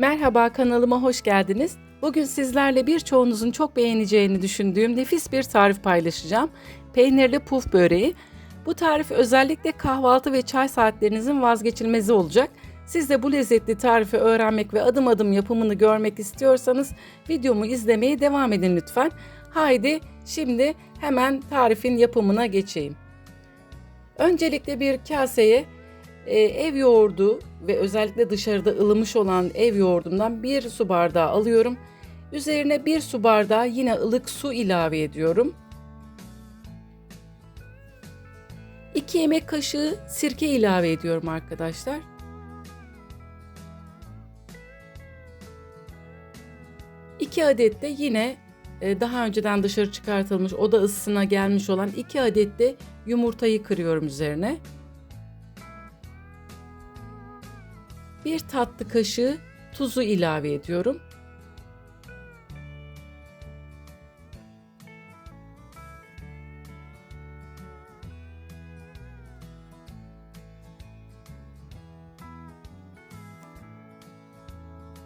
Merhaba kanalıma hoş geldiniz. Bugün sizlerle birçoğunuzun çok beğeneceğini düşündüğüm nefis bir tarif paylaşacağım. Peynirli puf böreği. Bu tarif özellikle kahvaltı ve çay saatlerinizin vazgeçilmezi olacak. Siz de bu lezzetli tarifi öğrenmek ve adım adım yapımını görmek istiyorsanız videomu izlemeye devam edin lütfen. Haydi şimdi hemen tarifin yapımına geçeyim. Öncelikle bir kaseye e, ev yoğurdu ve özellikle dışarıda ılımış olan ev yoğurdumdan bir su bardağı alıyorum. Üzerine bir su bardağı yine ılık su ilave ediyorum. 2 yemek kaşığı sirke ilave ediyorum arkadaşlar. İki adet de yine e, daha önceden dışarı çıkartılmış oda ısısına gelmiş olan 2 adet de yumurtayı kırıyorum üzerine. Bir tatlı kaşığı tuzu ilave ediyorum.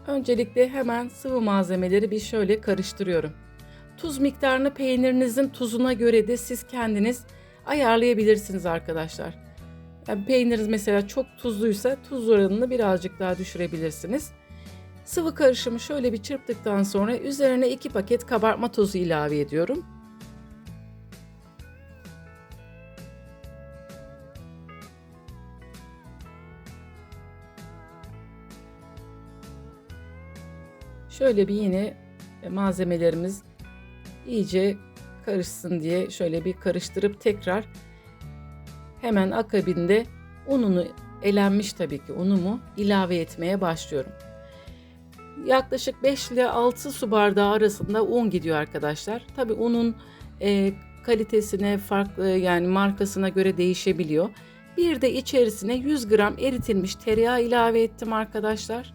Öncelikle hemen sıvı malzemeleri bir şöyle karıştırıyorum. Tuz miktarını peynirinizin tuzuna göre de siz kendiniz ayarlayabilirsiniz arkadaşlar. Yani peyniriniz mesela çok tuzluysa tuz oranını birazcık daha düşürebilirsiniz. Sıvı karışımı şöyle bir çırptıktan sonra üzerine 2 paket kabartma tozu ilave ediyorum. Şöyle bir yine malzemelerimiz iyice karışsın diye şöyle bir karıştırıp tekrar hemen akabinde ununu elenmiş tabii ki unumu ilave etmeye başlıyorum. Yaklaşık 5 ile 6 su bardağı arasında un gidiyor arkadaşlar. Tabii unun e, kalitesine farklı yani markasına göre değişebiliyor. Bir de içerisine 100 gram eritilmiş tereyağı ilave ettim arkadaşlar.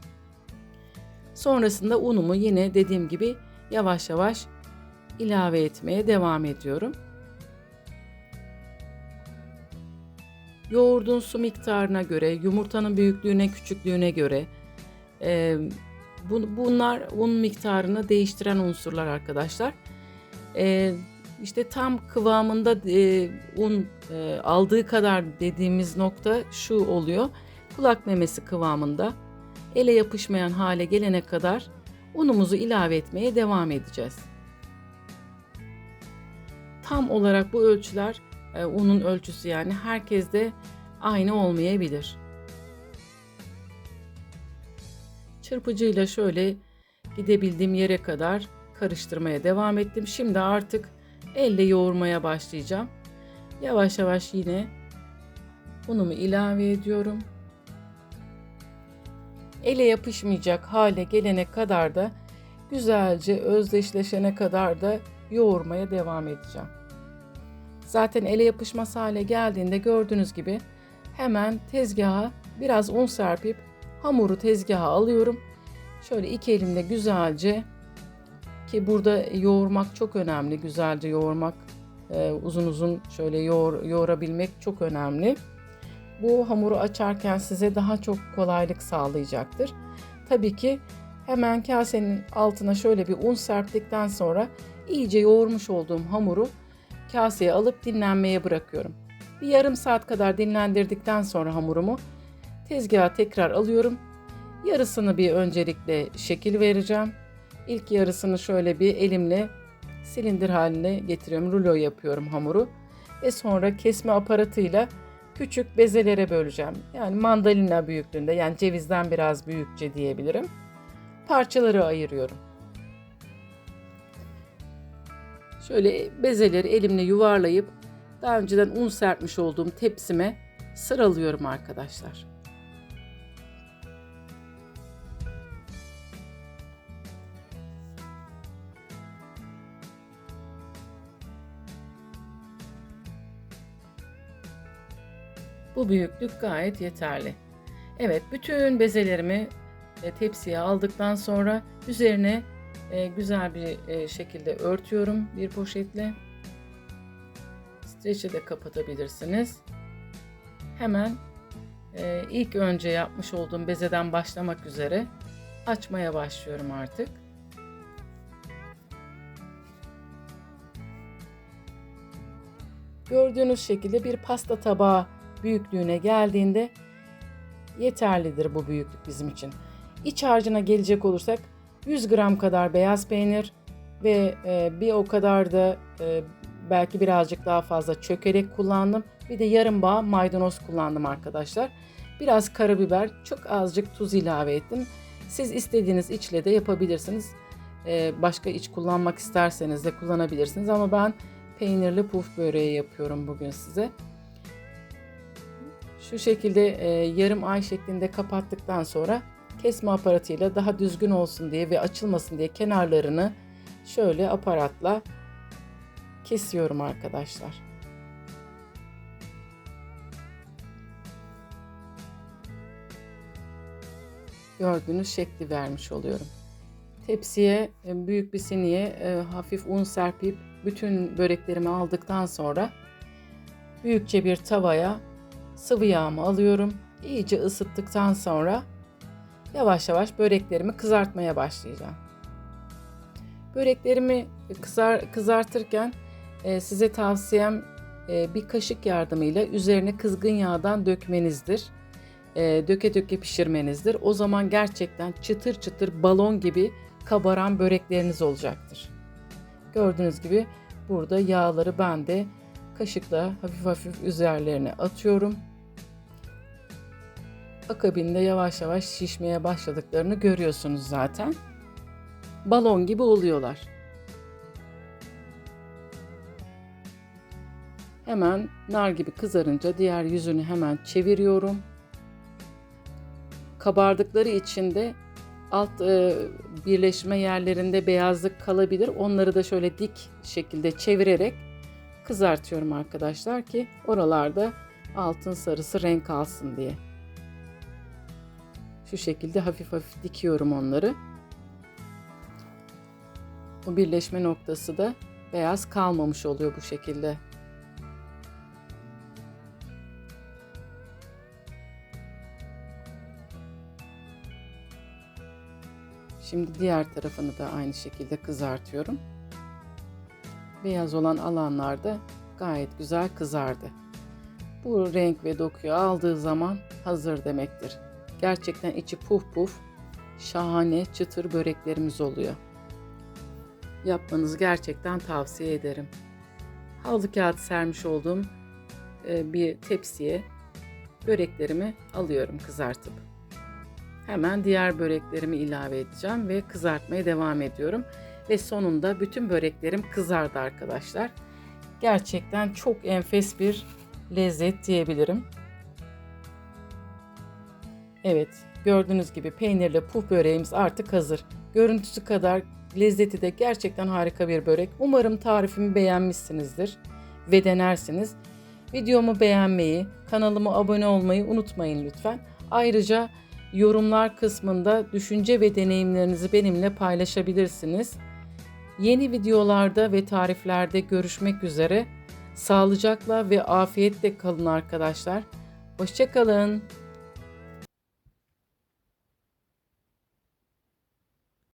Sonrasında unumu yine dediğim gibi yavaş yavaş ilave etmeye devam ediyorum. Yoğurdun su miktarına göre, yumurtanın büyüklüğüne, küçüklüğüne göre e, bu, bunlar un miktarını değiştiren unsurlar arkadaşlar. E, işte tam kıvamında e, un e, aldığı kadar dediğimiz nokta şu oluyor. Kulak memesi kıvamında ele yapışmayan hale gelene kadar unumuzu ilave etmeye devam edeceğiz. Tam olarak bu ölçüler e, unun ölçüsü yani herkeste aynı olmayabilir. Çırpıcıyla şöyle gidebildiğim yere kadar karıştırmaya devam ettim. Şimdi artık elle yoğurmaya başlayacağım. Yavaş yavaş yine unumu ilave ediyorum. Ele yapışmayacak hale gelene kadar da güzelce özdeşleşene kadar da yoğurmaya devam edeceğim. Zaten ele yapışmaz hale geldiğinde gördüğünüz gibi hemen tezgaha biraz un serpip hamuru tezgaha alıyorum. Şöyle iki elimle güzelce ki burada yoğurmak çok önemli. Güzelce yoğurmak, e, uzun uzun şöyle yoğur, yoğurabilmek çok önemli. Bu hamuru açarken size daha çok kolaylık sağlayacaktır. Tabii ki hemen kasenin altına şöyle bir un serptikten sonra iyice yoğurmuş olduğum hamuru kaseye alıp dinlenmeye bırakıyorum. Bir yarım saat kadar dinlendirdikten sonra hamurumu tezgaha tekrar alıyorum. Yarısını bir öncelikle şekil vereceğim. İlk yarısını şöyle bir elimle silindir haline getiriyorum. Rulo yapıyorum hamuru. Ve sonra kesme aparatıyla küçük bezelere böleceğim. Yani mandalina büyüklüğünde yani cevizden biraz büyükçe diyebilirim. Parçaları ayırıyorum. Şöyle bezeleri elimle yuvarlayıp daha önceden un serpmiş olduğum tepsime sıralıyorum arkadaşlar. Bu büyüklük gayet yeterli. Evet, bütün bezelerimi e, tepsiye aldıktan sonra üzerine e, güzel bir e, şekilde örtüyorum bir poşetle. Streçe de kapatabilirsiniz. Hemen ilk önce yapmış olduğum bezeden başlamak üzere açmaya başlıyorum artık. Gördüğünüz şekilde bir pasta tabağı büyüklüğüne geldiğinde yeterlidir bu büyüklük bizim için. İç harcına gelecek olursak 100 gram kadar beyaz peynir ve e, bir o kadar da e, belki birazcık daha fazla çökelek kullandım. Bir de yarım bağ maydanoz kullandım arkadaşlar. Biraz karabiber, çok azıcık tuz ilave ettim. Siz istediğiniz içle de yapabilirsiniz. E, başka iç kullanmak isterseniz de kullanabilirsiniz ama ben peynirli puf böreği yapıyorum bugün size. Şu şekilde e, yarım ay şeklinde kapattıktan sonra kesme aparatıyla daha düzgün olsun diye ve açılmasın diye kenarlarını şöyle aparatla kesiyorum arkadaşlar. Gördüğünüz şekli vermiş oluyorum. Tepsiye e, büyük bir siniye e, hafif un serpip bütün böreklerimi aldıktan sonra büyükçe bir tavaya sıvı yağımı alıyorum. İyice ısıttıktan sonra yavaş yavaş böreklerimi kızartmaya başlayacağım. Böreklerimi kızar, kızartırken e, size tavsiyem e, bir kaşık yardımıyla üzerine kızgın yağdan dökmenizdir. E, döke döke pişirmenizdir. O zaman gerçekten çıtır çıtır balon gibi kabaran börekleriniz olacaktır. Gördüğünüz gibi burada yağları ben de kaşıkla hafif hafif üzerlerine atıyorum. Akabinde yavaş yavaş şişmeye başladıklarını görüyorsunuz zaten. Balon gibi oluyorlar. Hemen nar gibi kızarınca diğer yüzünü hemen çeviriyorum. Kabardıkları için de alt e, birleşme yerlerinde beyazlık kalabilir. Onları da şöyle dik şekilde çevirerek kızartıyorum arkadaşlar ki oralarda altın sarısı renk alsın diye. Şu şekilde hafif hafif dikiyorum onları. O birleşme noktası da beyaz kalmamış oluyor bu şekilde. Şimdi diğer tarafını da aynı şekilde kızartıyorum. Beyaz olan alanlarda gayet güzel kızardı. Bu renk ve dokuyu aldığı zaman hazır demektir. Gerçekten içi puf puf, şahane çıtır böreklerimiz oluyor. Yapmanızı gerçekten tavsiye ederim. Havlu kağıt sermiş olduğum e, bir tepsiye böreklerimi alıyorum kızartıp. Hemen diğer böreklerimi ilave edeceğim ve kızartmaya devam ediyorum. Ve sonunda bütün böreklerim kızardı arkadaşlar. Gerçekten çok enfes bir lezzet diyebilirim. Evet, gördüğünüz gibi peynirli puf böreğimiz artık hazır. Görüntüsü kadar lezzeti de gerçekten harika bir börek. Umarım tarifimi beğenmişsinizdir ve denersiniz. Videomu beğenmeyi, kanalıma abone olmayı unutmayın lütfen. Ayrıca yorumlar kısmında düşünce ve deneyimlerinizi benimle paylaşabilirsiniz. Yeni videolarda ve tariflerde görüşmek üzere. Sağlıcakla ve afiyetle kalın arkadaşlar. Hoşçakalın.